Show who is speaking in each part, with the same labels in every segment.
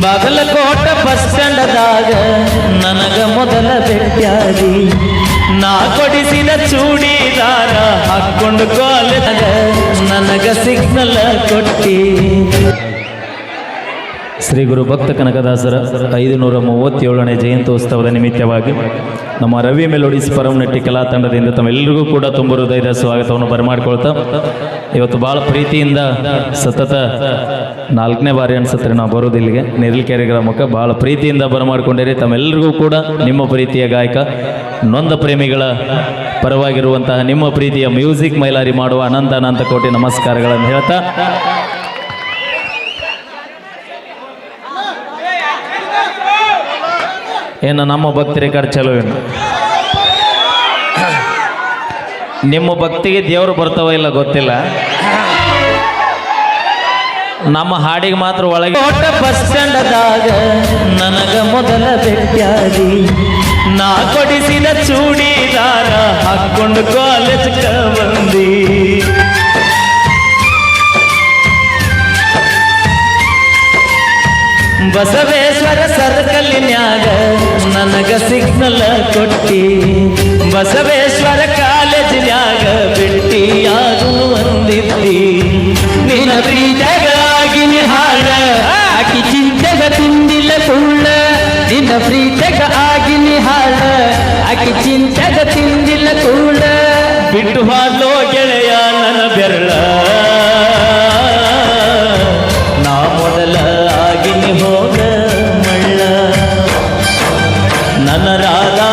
Speaker 1: Bagalkot bus ಸ್ಟ್ಯಾಂಡದಾಗ ನನಗ ಮೊದಲ ಭೇಟಿಯಾಗಿ ನಾ ಕೊಡಿಸಿದ ಚೂಡಿದಾರ ಹಾಕೊಂಡು ಕಾಲದಾಗ ನನಗ ಸಿಗ್ನಲ್ ಕೊಟ್ಟಿ. ಶ್ರೀ ಗುರು ಭಕ್ತ ಕನಕದಾಸರ ಐದುನೂರ ಮೂವತ್ತೇಳನೇ ಜಯಂತ್ಯೋತ್ಸವದ ನಿಮಿತ್ತವಾಗಿ ನಮ್ಮ ರವಿ ಮೆಲೋಡಿಸ್ ಪರಮನಟ್ಟಿ ಕಲಾ ತಂಡದಿಂದ ತಮ್ಮೆಲ್ಲರಿಗೂ ಕೂಡ ತುಂಬ ಹೃದಯದ ಸ್ವಾಗತವನ್ನು ಬರಮಾಡ್ಕೊಳ್ತಾ, ಇವತ್ತು ಭಾಳ ಪ್ರೀತಿಯಿಂದ ಸತತ ನಾಲ್ಕನೇ ಬಾರಿ ಅನ್ಸತ್ರೆ ನಾವು ಬರೋದು ಇಲ್ಲಿಗೆ. ನೆರಳಿಕೆರೆ ಗ್ರಾಮಕ್ಕೆ ಭಾಳ ಪ್ರೀತಿಯಿಂದ ಬರಮಾಡ್ಕೊಂಡಿರಿ. ತಮ್ಮೆಲ್ಲರಿಗೂ ಕೂಡ ನಿಮ್ಮ ಪ್ರೀತಿಯ ಗಾಯಕ, ನೊಂದ ಪ್ರೇಮಿಗಳ ಪರವಾಗಿರುವಂತಹ ನಿಮ್ಮ ಪ್ರೀತಿಯ ಮ್ಯೂಸಿಕ್ ಮೈಲಾರಿ ಮಾಡುವ ಅನಂತ ಅನಂತ ಕೋಟಿ ನಮಸ್ಕಾರಗಳನ್ನು ಹೇಳ್ತಾ ಏನು ನಮ್ಮ ಭಕ್ತಿ ರೆಕಾರ್ಡ್ ಚಲೋ ಏನು? ನಿಮ್ಮ ಭಕ್ತಿಗೆ ದೇವರು ಬರ್ತಾವ ಇಲ್ಲ ಗೊತ್ತಿಲ್ಲ. ನಮ್ಮ ಹಾಡಿಗೆ ಮಾತ್ರ ಒಳಗೆ ಬಸ್ ಸ್ಟ್ಯಾಂಡದಾಗ ನನಗ ಮೊದಲ ಭೇಟಿಯಾಗಿ. ನಾ ಕೊಡಿಸಿದ ಚೂಡಿದಾರ ಹಾಕೊಂಡು ಕಾಲೇಜ್ ಬಂದಿ. ಬಸವೇಶ್ವರ ಸರ್ಕಲಿನ್ಯಾಗ ನನಗ ಸಿಗ್ನಲ್ ಕೊಟ್ಟಿ? ಬಸವೇಶ್ವರ ಕಾಲೇಜಿನ್ಯಾಗ ಭೇಟಿಯಾಗು ಅಂದಿದ್ದಿ ನಿನ್ನ ಪ್ರೀತಗಾಗಿ ಹಾಡ, ಆಕಿ ಚಿಂತೆಗ ತಿಂದಿಲ್ಲ ಸುಳ್ಳ. ನಿನ್ನ ಪ್ರೀತಗ ಆಗಿ ಹಾಡ, ಆಕಿ ಚಿಂತೆಗ ತಿಂದಿಲ್ಲ ಸುಳ್ಳ. ಬಿಟ್ಟು ಹಾಡೋ ಗೆಳೆಯ, ನನ್ನ ಬೆರಳ. ನನ್ನ ರಾಧಾ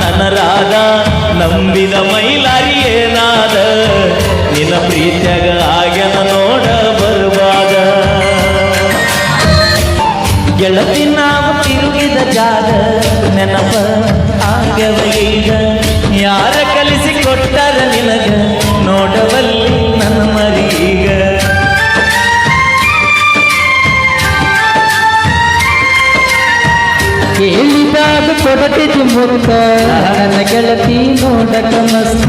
Speaker 1: ನನ್ನ ರಾಧಾ ನಂಬಿದ ಮೈಲಾರಿ ಏನಾದ ನಿನ್ನ ಪ್ರೀತ್ಯಾಗ ಆಗ್ಯನ ನೋಡ ಬರುವಾಗ ಗೆಳತಿ ನಾವು ತಿರುಗಿದ ಜಾಗ, ನೆನಪ ಆಗ್ಯವ ಈಗ. ಯಾರ ಕಲಿಸಿ ಕೊಟ್ಟಾರ ನಿನಗ?
Speaker 2: ಕೇಳಿದಾಗ ಕೊಡತಿದ್ದಿ ಮುರುಕ ನನ್ನ ಗೆಳತಿ ನೋಡಕ ಮಸ್ತ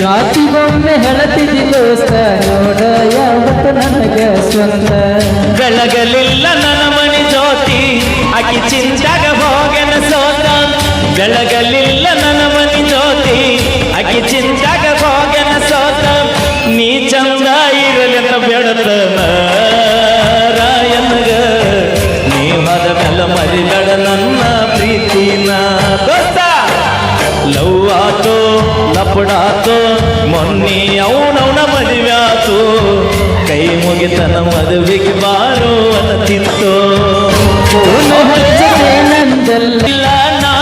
Speaker 2: ಜಾತಿಗೊಮ್ಮೆ ಹೇಳತಿದ್ದಿ ದೋಸ್ತ ನೋಡ ಯಾವತ್ತು ನನಗ ಸ್ವಂತ
Speaker 1: ಬೆಳಗಲಿಲ್ಲ ನನ್ನ ಮನಿ ಜ್ಯೋತಿ ಅಕಿ ಚಿಂತಾಗ ಹೋಗನ ಸೋತ. ಬೆಳಗಲಿಲ್ಲ ನನ್ನ ಮರಿಬೇಡ ನನ್ನ ಪ್ರೀತಿನ. ಲವ್ ಆತೋ ಲಪಡಾತೋ, ಮೊನ್ನೆ ಅವನವನ ಮದುವೆ ಆತು ಕೈ ಮುಗಿತನ ಮದುವೆಗೆ ಬಾರೋ ಅನ್ನತಿತ್ತು